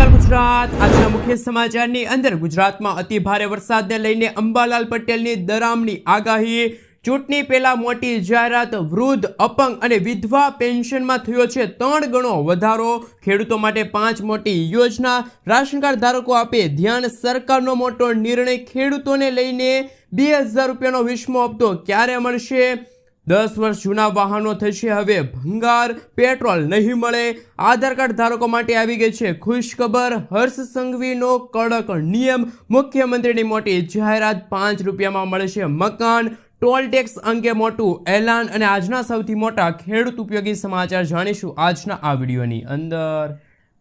નમસ્કાર ગુજરાત. આજના મુખ્ય સમાચારની અંદર ગુજરાતમાં અતિ ભારે વરસાદને લઈને અંબાલાલ પટેલની દરામની આગાહી. ચૂંટણી પહેલા મોટી જાહેરાત, વૃદ્ધ, અપંગ અને વિધવા પેન્શનમાં થયો છે ત્રણ ગણો વધારો. ખેડૂતો માટે પાંચ મોટી યોજના. રાશન કાર્ડ ધારકો આપે ધ્યાન. સરકારનો મોટો નિર્ણય ખેડૂતોને લઈને બે હજાર રૂપિયાનો વીસમો હપ્તો ક્યારે મળશે? દસ વર્ષ જૂના વાહનો થશે. હવે ભંગાર, પેટ્રોલ નહીં મળે. આધાર કાર્ડ ધારકો માટે આવી ગઈ છે ખુશખબર. હર્ષ સંઘવીનો કડક નિયમ. મુખ્યમંત્રીની મોટી જાહેરાત પાંચ રૂપિયામાં મળશે મકાન. ટોલ ટેક્સ અંગે મોટું એલાન. અને આજના સૌથી મોટા ખેડૂત ઉપયોગી સમાચાર જાણીશું આજના આ વિડીયોની અંદર.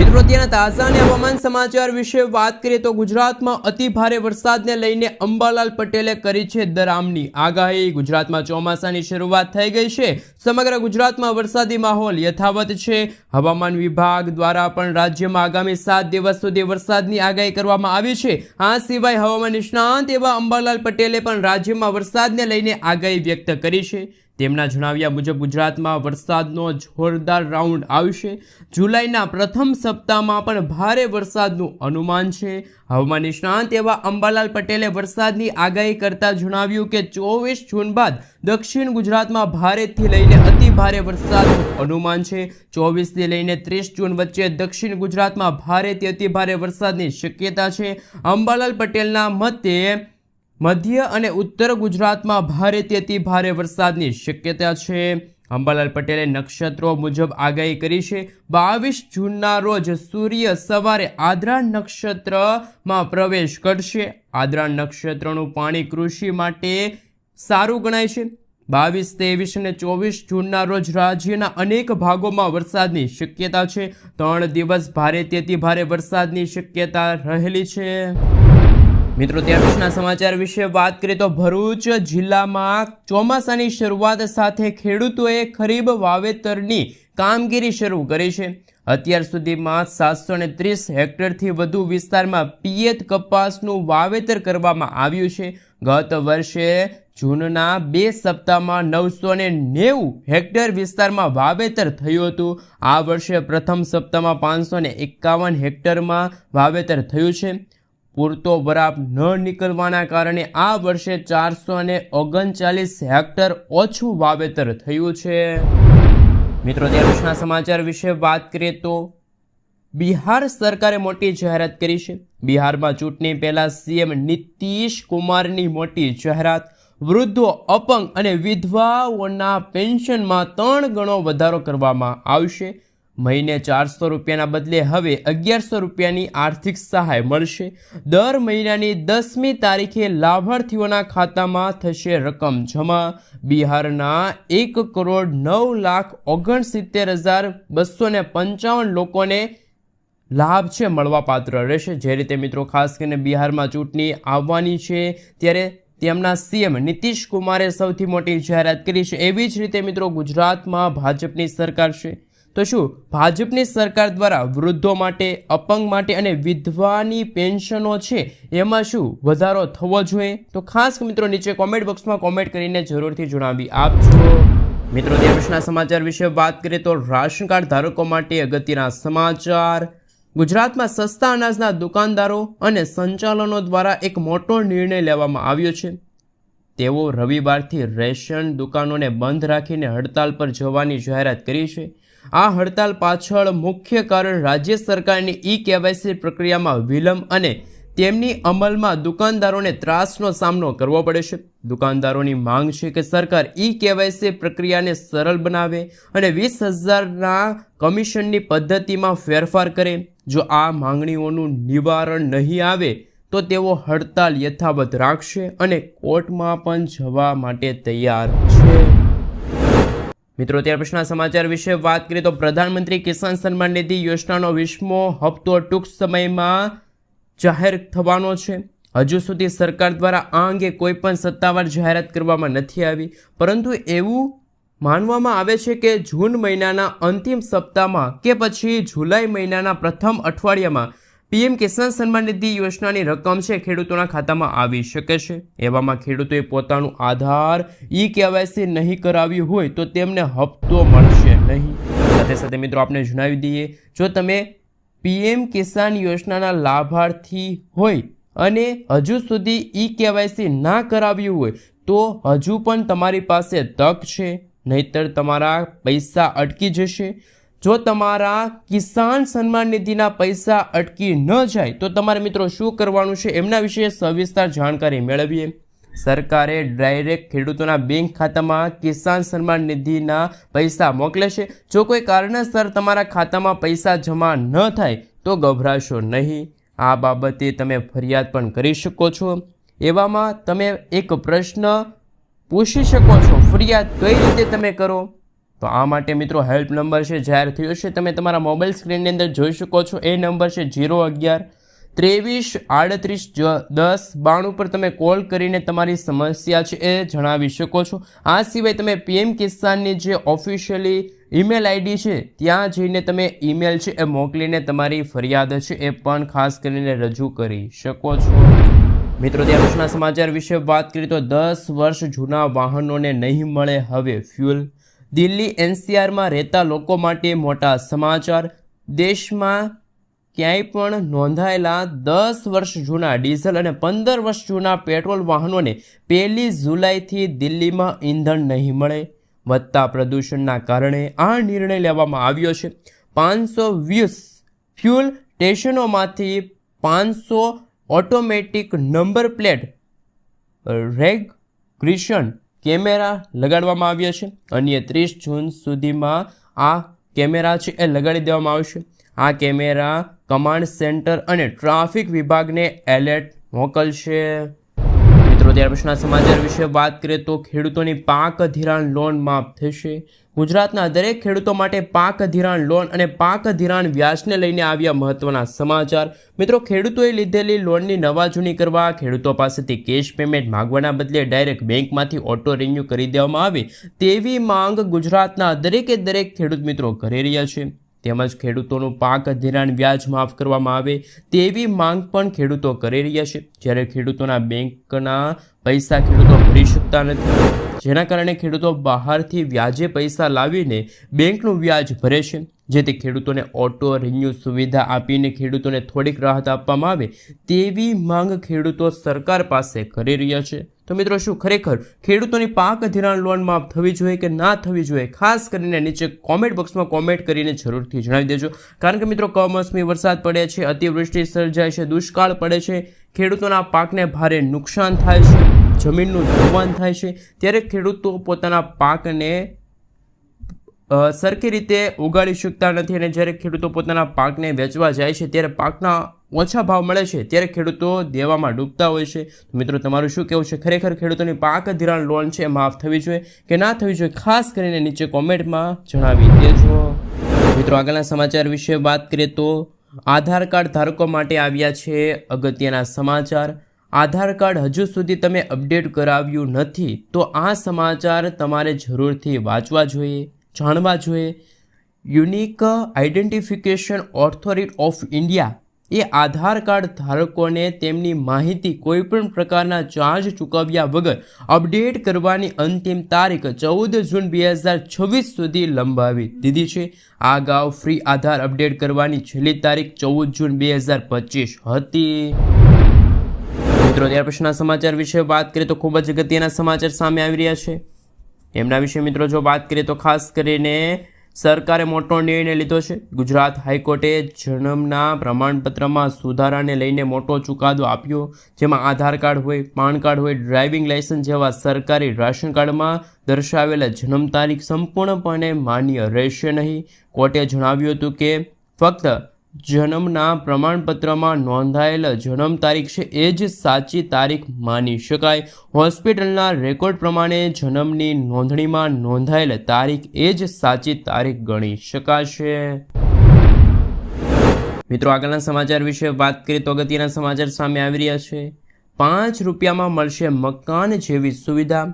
મિત્રો ત્યાંના તાજા અને હવામાન સમાચાર વિશે વાત કરીએ તો ગુજરાતમાં અતિ ભારે વરસાદને લઈને અંબાલાલ પટેલે કરી છે દરામની આગાહી, ગુજરાતમાં ચોમાસાની શરૂઆત થઈ ગઈ છે. સમગ્ર ગુજરાતમાં વરસાદી માહોલ યથાવત છે. હવામાન વિભાગ દ્વારા પણ રાજ્યમાં આગામી સાત દિવસ સુધી વરસાદની આગાહી કરવામાં આવી છે. આ સિવાય હવામાન નિષ્ણાંત એવા અંબાલાલ પટેલે પણ રાજ્યમાં વરસાદને લઈને આગાહી વ્યક્ત કરી છે. તેમના જણાવ્યા મુજબ ગુજરાતમાં વરસાદનો જોરદાર રાઉન્ડ આવશે. જુલાઈના પ્રથમ સપ્તાહમાં પણ ભારે વરસાદનું અનુમાન છે. હવામાન નિષ્ણાંત એવા અંબાલાલ પટેલે વરસાદની આગાહી કરતા જણાવ્યું કે ચોવીસ જૂન બાદ દક્ષિણ ગુજરાતમાં ભારેથી લઈને અતિ ભારે વરસાદનું અનુમાન છે. ચોવીસથી લઈને ત્રીસ જૂન વચ્ચે દક્ષિણ ગુજરાતમાં ભારેથી અતિ ભારે વરસાદની શક્યતા છે. અંબાલાલ પટેલના મતે મધ્ય અને ઉત્તર ગુજરાતમાં ભારે તેથી ભારે વરસાદની શક્યતા છે. અંબાલાલ પટેલે નક્ષત્રો મુજબ આગાહી કરી છે. બાવીસ જૂનના રોજ સૂર્ય સવારે આદ્રા નક્ષત્રમાં પ્રવેશ કરશે. આદ્રા નક્ષત્રનું પાણી કૃષિ માટે સારું ગણાય છે. બાવીસ, ત્રેવીસ અને ચોવીસ જૂનના રોજ રાજ્યના અનેક ભાગોમાં વરસાદની શક્યતા છે. ત્રણ દિવસ ભારે તેથી ભારે વરસાદની શક્યતા રહેલી છે. મિત્રો, ત્યાર પછીના સમાચાર વિશે વાત કરીએ તો ભરૂચ જિલ્લામાં ચોમાસાની શરૂઆત સાથે ખેડૂતોએ ખરીફ વાવેતરની કામગીરી શરૂ કરી છે. અત્યાર સુધીમાં સાતસો ને ત્રીસ હેક્ટરથી વધુ વિસ્તારમાં પિયત કપાસનું વાવેતર કરવામાં આવ્યું છે. ગત વર્ષે જૂનના બે સપ્તાહમાં નવસો ને નેવું હેક્ટર વિસ્તારમાં વાવેતર થયું હતું. આ વર્ષે પ્રથમ સપ્તાહમાં પાંચસો ને એકાવન હેક્ટરમાં વાવેતર થયું છે. પૂરતો વરાપ ન નીકળવાના કારણે આ વર્ષે ચારસો અને ઓગણચાલીસ હેક્ટર ઓછું વાવેતર થયું છે. મિત્રો દેશના સમાચાર વિશે વાત કરીએ તો બિહાર સરકારે મોટી જાહેરાત કરી છે. બિહારમાં ચૂંટણી પહેલાં સીએમ નીતિશ કુમારની મોટી જાહેરાત, વૃદ્ધો, અપંગ અને વિધવાઓના પેન્શનમાં ત્રણ ગણો વધારો કરવામાં આવશે. મહિને ચારસો રૂપિયાના બદલે હવે અગિયારસો રૂપિયાની આર્થિક સહાય મળશે. દર મહિનાની દસમી તારીખે લાભાર્થીઓના ખાતામાં થશે રકમ જમા. બિહારના એક કરોડ નવ લાખ ઓગણસિત્તેર હજાર બસો ને પંચાવન લોકોને લાભ છે, મળવાપાત્ર રહેશે. જે રીતે મિત્રો, ખાસ કરીને બિહારમાં ચૂંટણી આવવાની છે, ત્યારે તેમના સીએમ નીતિશ કુમારે સૌથી મોટી જાહેરાત કરી છે. એવી જ રીતે મિત્રો, ગુજરાતમાં ભાજપની સરકાર છે. તો શું, ભાજપની સરકાર દ્વારા વૃદ્ધો માટે, અપંગ માટે અને વિધવાની પેન્શનો છે, એમાં શું વધારો થવો જોઈએ? તો ખાસ મિત્રો નીચે કોમેન્ટ બોક્સમાં કોમેન્ટ કરીને જરૂરથી જણાવી આપજો. મિત્રો દેશના સમાચાર વિશે વાત કરીએ તો રાશન કાર્ડ ધારકો માટે અગત્યના સમાચાર. ગુજરાતમાં સસ્તા અનાજના દુકાનદારો અને સંચાલનો દ્વારા એક મોટો નિર્ણય લેવામાં આવ્યો છે. તેઓ રવિવારથી રેશન દુકાનોને બંધ રાખીને હડતાલ પર જવાની જાહેરાત કરી છે. આ હડતાલ પાછળ મુખ્ય કારણ રાજ્ય સરકારની ઈ કેવાયસી પ્રક્રિયામાં વિલંબ અને તેમની અમલમાં દુકાનદારોને ત્રાસનો સામનો કરવો પડે છે. દુકાનદારોની માંગ છે કે સરકાર ઈ કેવાયસી પ્રક્રિયાને સરળ બનાવે અને વીસ હજારના કમિશનની પદ્ધતિમાં ફેરફાર કરે. જો આ માંગણીઓનું નિવારણ નહીં આવે, તો તેઓ હડતાલ યથાવત રાખશે અને કોર્ટમાં પણ જવા માટે તૈયાર છે. મિત્રો ત્યાર પછીના સમાચાર વિશે વાત કરીએ તો પ્રધાનમંત્રી કિસાન સન્માન નિધિ યોજનાનો વીસમો હપ્તો ટૂંક સમયમાં જાહેર થવાનો છે. હજુ સુધી સરકાર દ્વારા આ અંગે કોઈ પણ સત્તાવાર જાહેરાત કરવામાં નથી આવી. પરંતુ એવું માનવામાં આવે છે કે જૂન મહિનાના અંતિમ સપ્તાહમાં કે પછી જુલાઈ મહિનાના પ્રથમ અઠવાડિયામાં પીએમ કિસાન સન્માન નિધિ યોજનાની રકમ છે ખેડૂતોના ખાતામાં આવી શકે છે. એવામાં ખેડૂતોએ પોતાનું આધાર ઈ કેવાયસી નહીં કરાવ્યું હોય તો તેમને હપ્તો મળશે નહીં. સાથે સાથે મિત્રો આપણે જણાવી દઈએ, જો તમે પીએમ કિસાન યોજનાના લાભાર્થી હોય અને હજુ સુધી ઈ કેવાયસી ના કરાવ્યું હોય, તો હજુ પણ તમારી પાસે તક છે. નહીતર તમારા પૈસા અટકી જશે. જો તમારા કિસાન સન્માન નિધિના પૈસા અટકી ન જાય, તો તમારે મિત્રો શું કરવાનું છે? એમના વિશે સવિસ્તાર જાણકારી મેળવીએ. સરકારે ડાયરેક્ટ ખેડૂતોના બેંક ખાતામાં કિસાન સન્માન નિધિના પૈસા મોકલે છે. જો કોઈ કારણસર તમારા ખાતામાં પૈસા જમા ન થાય, તો ગભરાશો નહીં. આ બાબતે તમે ફરિયાદ પણ કરી શકો છો. એવામાં તમે એક પ્રશ્ન પૂછી શકો છો. ફરિયાદ કઈ રીતે તમે કરો? તો આ માટે મિત્રો હેલ્પ નંબર છે, જાહેર થયો છે. તમે તમારા મોબાઈલ સ્ક્રીનની અંદર જોઈ શકો છો. એ નંબર છે જીરો અગિયાર, ત્રેવીસ, આડત્રીસ દસ, બાણું પર તમે કોલ કરીને તમારી સમસ્યા છે એ જણાવી શકો છો. આ સિવાય તમે પીએમ કિસાનની જે ઓફિશિયલી ઈમેલ આઈડી છે, ત્યાં જઈને તમે ઈમેલ છે એ મોકલીને તમારી ફરિયાદ છે એ પણ ખાસ કરીને રજૂ કરી શકો છો. મિત્રો, ત્યાર સમાચાર વિશે વાત કરીએ તો દસ વર્ષ જૂના વાહનોને નહીં મળે હવે ફ્યુલ દિલ્હી એનસીઆરમાં રહેતા લોકો માટે મોટા સમાચાર. દેશમાં ક્યાંય પણ નોંધાયેલા દસ વર્ષ જૂના ડીઝલ અને પંદર વર્ષ જૂના પેટ્રોલ વાહનોને પહેલી જુલાઈથી દિલ્હીમાં ઈંધણ નહીં મળે. વધતા પ્રદૂષણના કારણે આ નિર્ણય લેવામાં આવ્યો છે. પાંચસો વીસ ફ્યુલ સ્ટેશનોમાંથી પાંચસો automatic number plate regression camera લગાડવામાં આવ્યા છે. અન્ય ત્રીસ જૂન સુધીમાં આ કેમેરા છે એ લગાડી દેવામાં આવશે. આ કેમેરા કમાન્ડ સેન્ટર અને ટ્રાફિક વિભાગને એલર્ટ મોકલશે. મિત્રો, ત્યાર પછીના સમાચાર વિશે વાત કરીએ તો ખેડૂતોની પાક ધિરાણ લોન માફ થશે. ગુજરાતના દરેક ખેડૂતો માટે પાક ધિરાણ લોન અને પાક ધિરાણ વ્યાજને લઈને આવ્યા મહત્વના સમાચાર. મિત્રો, ખેડૂતોએ લીધેલી લોનની નવા જૂની કરવા ખેડૂતો પાસેથી કેશ પેમેન્ટ માંગવાના બદલે ડાયરેક્ટ બેંકમાંથી ઓટો રિન્યૂ કરી દેવામાં આવે તેવી માંગ ગુજરાતના દરેકે દરેક ખેડૂત મિત્રો કરી રહ્યા છે. તેમજ ખેડૂતોનું પાક ધિરાણ વ્યાજ માફ કરવામાં આવે તેવી માંગ પણ ખેડૂતો કરી રહ્યા છે. જ્યારે ખેડૂતોના બેંકના પૈસા ખેડૂતો ભરી શકતા નથી. જેના કારણે ખેડૂતો બહારથી વ્યાજે પૈસા લાવીને બેંકનું વ્યાજ ભરે છે. જેથી ખેડૂતોને ઓટો, રિન્યૂ સુવિધા આપીને ખેડૂતોને થોડીક રાહત આપવામાં આવે તેવી માંગ ખેડૂતો સરકાર પાસે કરી રહ્યા છે. તો મિત્રો, શું ખરેખર ખેડૂતોની પાક ધિરાણ લોન માફ થવી જોઈએ કે ના થવી જોઈએ? ખાસ કરીને નીચે કોમેન્ટ બોક્સમાં કોમેન્ટ કરીને જરૂરથી જણાવી દેજો. કારણ કે મિત્રો, કમોસમી વરસાદ પડે છે, અતિવૃષ્ટિ સર્જાય છે, દુષ્કાળ પડે છે. ખેડૂતોના પાકને ભારે નુકસાન થાય છે. જમીનનું ધોવાણ થાય છે. ત્યારે ખેડૂતો પોતાના પાકને સરખી રીતે ઉગાડી શકતા નથી અને જ્યારે ખેડૂતો પોતાના પાકને વેચવા જાય છે, ત્યારે પાકના ઓછા ભાવ મળે છે. ત્યારે ખેડૂતો દેવામાં ડૂબતા હોય છે. મિત્રો, તમારું શું કહેવું છે? ખરેખર ખેડૂતોની પાક ધિરાણ લોન છે માફ થવી જોઈએ કે ના થવી જોઈએ? ખાસ કરીને નીચે કોમેન્ટમાં જણાવી દેજો. મિત્રો, આગળના સમાચાર વિશે વાત કરીએ તો, આધાર કાર્ડ ધારકો માટે આવ્યા છે અગત્યના સમાચાર. આધાર કાર્ડ હજુ સુધી તમે અપડેટ કરાવ્યું નથી, તો આ સમાચાર તમારે જરૂરથી વાંચવા જોઈએ, જાણવા જોઈએ. Unique identification authority of India A Aadhaar card ધારકોને તેમની માહિતી કોઈપણ પ્રકારના ચાર્જ ચૂકવ્યા વગર અપડેટ કરવાની અંતિમ તારીખ ચૌદ જૂન બે હજાર છવ્વીસ સુધી લંબાવી દીધી છે. આ અગાઉ ફ્રી આધાર અપડેટ કરવાની છેલ્લી તારીખ ચૌદ જૂન બે હજાર પચીસ હતી. મિત્રો, ત્યાર પછીના સમાચાર વિશે વાત કરીએ તો ખૂબ જ અગત્યના સમાચાર સામે આવી રહ્યા છે. એમના વિશે મિત્રો, જો વાત કરીએ તો ખાસ કરીને સરકારે મોટો નિર્ણય લીધો છે. ગુજરાત હાઈકોર્ટે જન્મના પ્રમાણપત્રમાં સુધારાને લઈને મોટો ચુકાદો આપ્યો, જેમાં આધાર કાર્ડ હોય, પાન કાર્ડ હોય, ડ્રાઇવિંગ લાયસન્સ જેવા સરકારી રાશન કાર્ડમાં દર્શાવેલા જન્મ તારીખ સંપૂર્ણપણે માન્ય રહેશે નહીં. કોર્ટે જણાવ્યું હતું કે, ફક્ત જન્મના પ્રમાણપત્રમાં નોંધાયેલ જન્મ તારીખ છે એ જ સાચી તારીખ માની શકાય. હોસ્પિટલના રેકોર્ડ પ્રમાણે જન્મની નોંધણીમાં નોંધાયેલ તારીખ એ જ સાચી તારીખ ગણી શકાશે. મિત્રો, આગળના સમાચાર વિશે વાત કરીએ તો અગત્યના સમાચાર સામે આવી રહ્યા છે. પાંચ રૂપિયામાં મળશે મકાન જેવી સુવિધા.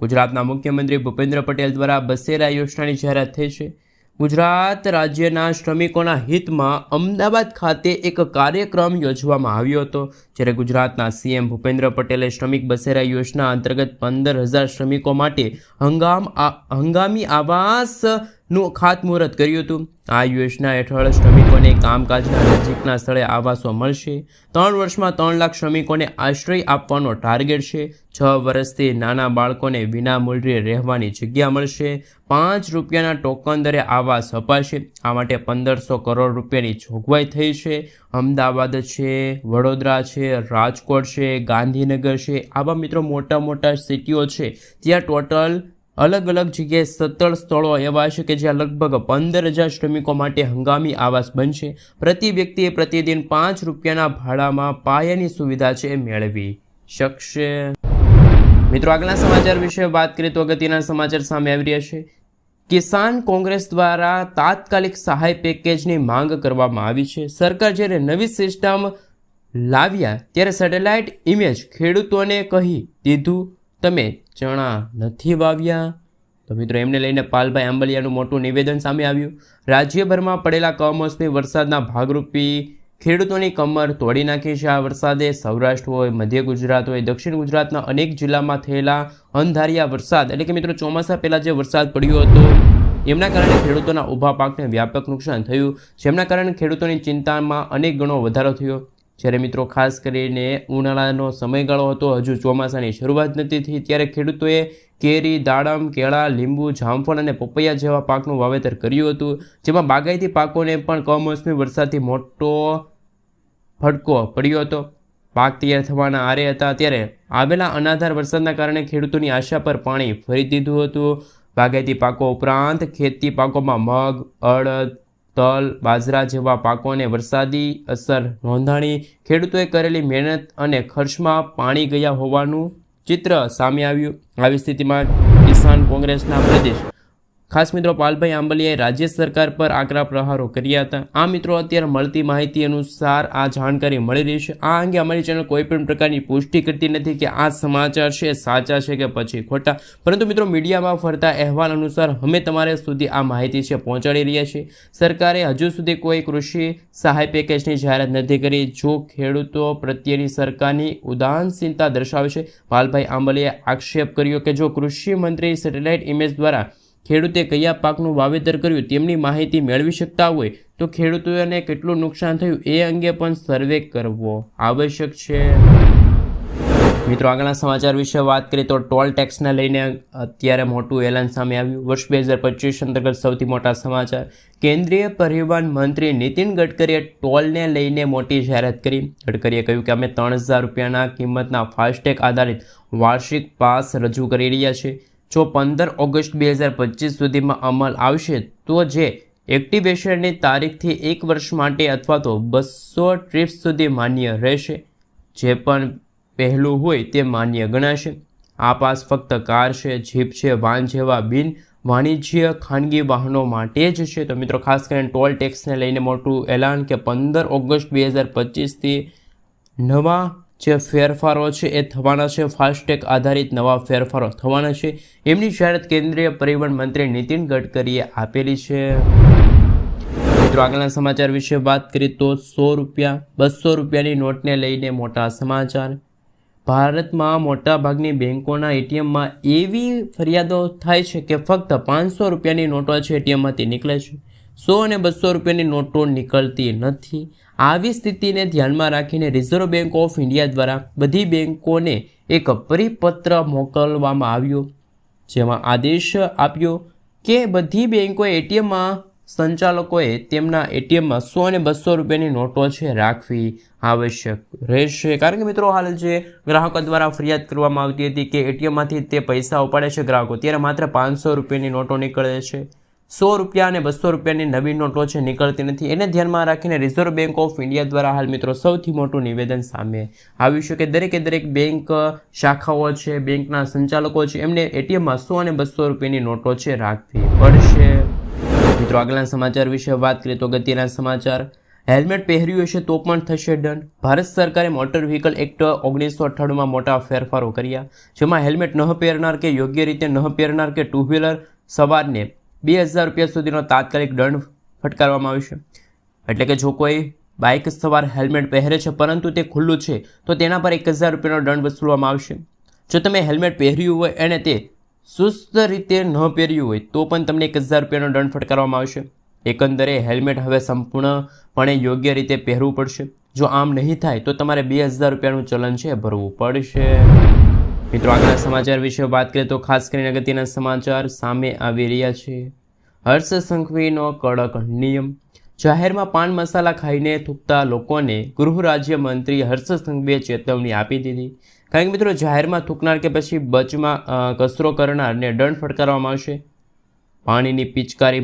ગુજરાતના મુખ્યમંત્રી ભૂપેન્દ્ર પટેલ દ્વારા બસેરા યોજનાની જાહેરાત થઈ છે. ગુજરાત રાજ્યના શ્રમિકોના હિતમાં અમદાવાદ ખાતે એક કાર્યક્રમ યોજવામાં આવ્યો હતો, જ્યારે ગુજરાતના સીએમ ભૂપેન્દ્ર પટેલે શ્રમિક બસેરા યોજના અંતર્ગત પંદર હજાર શ્રમિકો માટે હંગામ હંગામી આવાસનું ખાતમુહૂર્ત કર્યું હતું. આ યોજના હેઠળ શ્રમિકોને કામકાજના નજીકના સ્થળે આવાસો મળશે. ત્રણ વર્ષમાં ત્રણ લાખ શ્રમિકોને આશ્રય આપવાનો ટાર્ગેટ છે. છ વર્ષથી નાના બાળકોને વિના મૂલ્યે રહેવાની જગ્યા મળશે. પાંચ રૂપિયાના ટોકન દરે આવાસ અપાશે. આ માટે પંદરસો કરોડ રૂપિયાની જોગવાઈ થઈ છે. અમદાવાદ છે, વડોદરા છે, રાજકોટ છે, ગાંધીનગર છે. આવા મિત્રો મોટા મોટા સિટીઓ છે. ત્યાં ટોટલ અલગ અલગ જગ્યાએ સત્તર સ્થળો એવા છે કે જ્યાં લગભગ પંદર હજાર શ્રમિકો માટે હંગામી આવાસ બનશે. પ્રતિ વ્યક્તિએ પ્રતિદિન પાંચ રૂપિયાના ભાડામાં પાયાની સુવિધા છે મેળવી શકશે. મિત્રો, આગલા સમાચાર વિશે વાત કરીએ તો અગત્યના સમાચાર સામે આવી રહ્યા છે. કિસાન કોંગ્રેસ દ્વારા તાત્કાલિક સહાય પેકેજની માંગ કરવામાં આવી છે. સરકાર જ્યારે નવી સિસ્ટમ લાવ્યા, ત્યારે સેટેલાઇટ ઇમેજ ખેડૂતોને કહી દીધું તમે ચણા નથી વાવ્યા? તો મિત્રો, એમને લઈને પાલભાઈ આંબલિયાનું મોટું નિવેદન સામે આવ્યું. રાજ્યભરમાં પડેલા કમોસમી વરસાદના ભાગરૂપી ખેડૂતોની કમર તોડી નાખી છે આ વરસાદે. સૌરાષ્ટ્ર હોય, મધ્ય ગુજરાત હોય, દક્ષિણ ગુજરાતના અનેક જિલ્લામાં થયેલા અંધારિયા વરસાદ, એટલે કે મિત્રો, ચોમાસા પહેલાં જે વરસાદ પડ્યો હતો, એમના કારણે ખેડૂતોના ઊભા પાકને વ્યાપક નુકસાન થયું. જેમના કારણે ખેડૂતોની ચિંતામાં અનેક ગણો વધારો થયો. જ્યારે મિત્રો ખાસ કરીને ઉનાળાનો સમયગાળો હતો, હજુ ચોમાસાની શરૂઆત નથી થઈ, ત્યારે ખેડૂતોએ કેરી, દાડમ, કેળા, લીંબુ, જામફળ અને પપૈયા જેવા પાકનું વાવેતર કર્યું હતું, જેમાં બાગાયતી પાકોને પણ કમોસમી વરસાદથી મોટો ફટકો પડ્યો હતો. પાક તૈયાર થવાના આરે હતા, ત્યારે આવેલા અનાધાર વરસાદના કારણે ખેડૂતોની આશા પર પાણી ફરી દીધું હતું. બાગાયતી પાકો ઉપરાંત ખેતી પાકોમાં મગ, અડદ તલ, બાજરા જેવા પાકોને વરસાદી અસર નોંધાણી ખેડૂતોએ કરેલી મહેનત અને ખર્ચમાં પાણી ગયા હોવાનું ચિત્ર સામે આવ્યું. આવી સ્થિતિમાં કિસાન કોંગ્રેસના પ્રદેશ ખાસ મિત્રો પાલભાઈ આંબલિયાએ રાજ્ય સરકાર પર આકરા પ્રહારો કર્યા હતા. આ મિત્રો અત્યારે મળતી માહિતી અનુસાર આ જાણકારી મળી રહી છે. આ અંગે અમારી ચેનલ કોઈપણ પ્રકારની પુષ્ટિ કરતી નથી કે આ સમાચાર છે, સાચા છે કે પછી ખોટા. પરંતુ મિત્રો મીડિયામાં ફરતા અહેવાલ અનુસાર અમે તમારે સુધી આ માહિતી છે પહોંચાડી રહ્યા છીએ. સરકારે હજુ સુધી કોઈ કૃષિ સહાય પેકેજની જાહેરાત નથી કરી. જો ખેડૂતો પ્રત્યેની સરકારની ઉદાસીનતા દર્શાવે છે, પાલભાઈ આંબલિયાએ આક્ષેપ કર્યો કે જો કૃષિ મંત્રી સેટેલાઇટ ઇમેજ દ્વારા ખેડૂતે કયા પાકનું વાવેતર કર્યું તેમની માહિતી મેળવી શકતા હોય તો ખેડૂતોને કેટલું નુકસાન થયું એ અંગે પણ સર્વે કરવો આવશ્યક છે. મિત્રો, આગળના સમાચાર વિશે વાત કરીએ તો ટોલ ટેક્સને લઈને અત્યારે મોટું એલાન સામે આવ્યું. વર્ષ બે હજાર પચીસ અંતર્ગત સૌથી મોટા સમાચાર. કેન્દ્રીય પરિવહન મંત્રી નીતિન ગડકરીએ ટોલને લઈને મોટી જાહેરાત કરી. ગડકરીએ કહ્યું કે અમે ત્રણ હજાર રૂપિયાના કિંમતના ફાસ્ટેગ આધારિત વાર્ષિક પાસ રજૂ કરી રહ્યા છીએ. જો પંદર ઓગસ્ટ બે હજાર પચીસ સુધીમાં અમલ આવશે, તો જે એક્ટિવેશનની તારીખથી એક વર્ષ માટે અથવા તો બસો ટ્રીપ્સ સુધી માન્ય રહેશે. જે પણ પહેલું હોય તે માન્ય ગણાશે. આ પાસ ફક્ત કાર છે, જીપ છે વાન જેવા બિન વાણિજ્ય ખાનગી વાહનો માટે જ છે. તો મિત્રો, ખાસ કરીને ટોલ ટેક્સને લઈને મોટું એલાન કે પંદર ઓગસ્ટ બે હજાર પચીસથી નવા જે ફેરફારો છે એ થવાના છે. ફાસ્ટેગ આધારિત નવા ફેરફારો થવાના છે. એમની જાહેરાત કેન્દ્રીય પરિવહન મંત્રી નીતિન ગડકરીએ આપેલી છે. મિત્રો, આગળના સમાચાર વિશે વાત કરીએ તો સો રૂપિયા, બસો રૂપિયાની નોટને લઈને મોટા સમાચાર. ભારતમાં મોટાભાગની બેન્કોના એટીએમમાં એવી ફરિયાદો થાય છે કે ફક્ત પાંચસો રૂપિયાની નોટો છે એટીએમમાંથી નીકળે છે. સો અને બસો રૂપિયાની નોટો નીકળતી નથી. આવી સ્થિતિને ધ્યાનમાં રાખીને રિઝર્વ બેંક ઓફ ઇન્ડિયા દ્વારા બધી બેંકોને એક પરિપત્ર મોકલવામાં આવ્યો, જેમાં આદેશ આપ્યો કે બધી બેંકો એટીએમમાં સંચાલકોએ તેમના એટીએમમાં સો અને બસો રૂપિયાની નોટો છે રાખવી આવશ્યક રહેશે. કારણ કે મિત્રો હાલ જે ગ્રાહકો દ્વારા ફરિયાદ કરવામાં આવતી હતી કે એટીએમમાંથી તે પૈસા ઉપાડે છે ગ્રાહકો, ત્યારે માત્ર પાંચસો રૂપિયાની નોટો નીકળે છે. સો રૂપિયા અને બસો રૂપિયાની નવી નોટો છે નીકળતી નથી. એને ધ્યાનમાં રાખીને રિઝર્વ બેંક ઓફ ઇન્ડિયા દ્વારા હાલ મિત્રો સૌથી મોટું નિવેદન સામે આવ્યું છે કે દરેકે દરેક બેંક શાખાઓ છે, બેંકના સંચાલકો છે, એમને એટીએમમાં સો અને બસો રૂપિયાની નોટો છે રાખવી પડશે. મિત્રો આગલા સમાચાર વિશે વાત કરીએ તો ગતિના સમાચાર. હેલ્મેટ પહેર્યું હશે તો પણ થશે દંડ. ભારત સરકારે મોટર વ્હીકલ એક્ટ ઓગણીસો અઠ્ઠાણુંમાં મોટા ફેરફારો કર્યા, જેમાં હેલ્મેટ ન પહેરનાર કે યોગ્ય રીતે ન પહેરનાર કે ટુ વ્હીલર સવારને બે હજાર રૂપિયા સુધીનો તાત્કાલિક દંડ ફટકારવામાં આવશે એટલે કે જો કોઈ બાઇક સવાર હેલ્મેટ પહેરે છે, પરંતુ તે ખુલ્લું છે, તો તેના પર એક હજાર રૂપિયાનો દંડ વસૂલવામાં આવશે. જો તમે હેલ્મેટ પહેર્યું હોય અને તે સુસ્ત રીતે ન પહેર્યું હોય, તો પણ તમને એક હજાર રૂપિયાનો દંડ ફટકારવામાં આવશે. એકંદરે હેલ્મેટ હવે સંપૂર્ણપણે યોગ્ય રીતે પહેરવું પડશે. જો આમ નહીં થાય, તો તમારે બે હજાર રૂપિયાનું ચલન છે, ભરવું પડશે. મિત્રો, આગળના સમાચાર વિશે વાત કરીએ તો ખાસ કરીને અગત્યના સમાચાર સામે આવી રહ્યા છે. હર્ષ સંઘવીનો કડક નિયમ. જાહેરમાં પાન મસાલા ખાઈને થૂકતા લોકોને ગૃહ રાજ્યમંત્રી હર્ષ સંઘવીએ ચેતવણી આપી દીધી. કારણ કે મિત્રો, જાહેરમાં થૂકનાર કે પછી બચમાં કચરો કરનારને દંડ ફટકારવામાં આવશે. પાણીની પિચકારી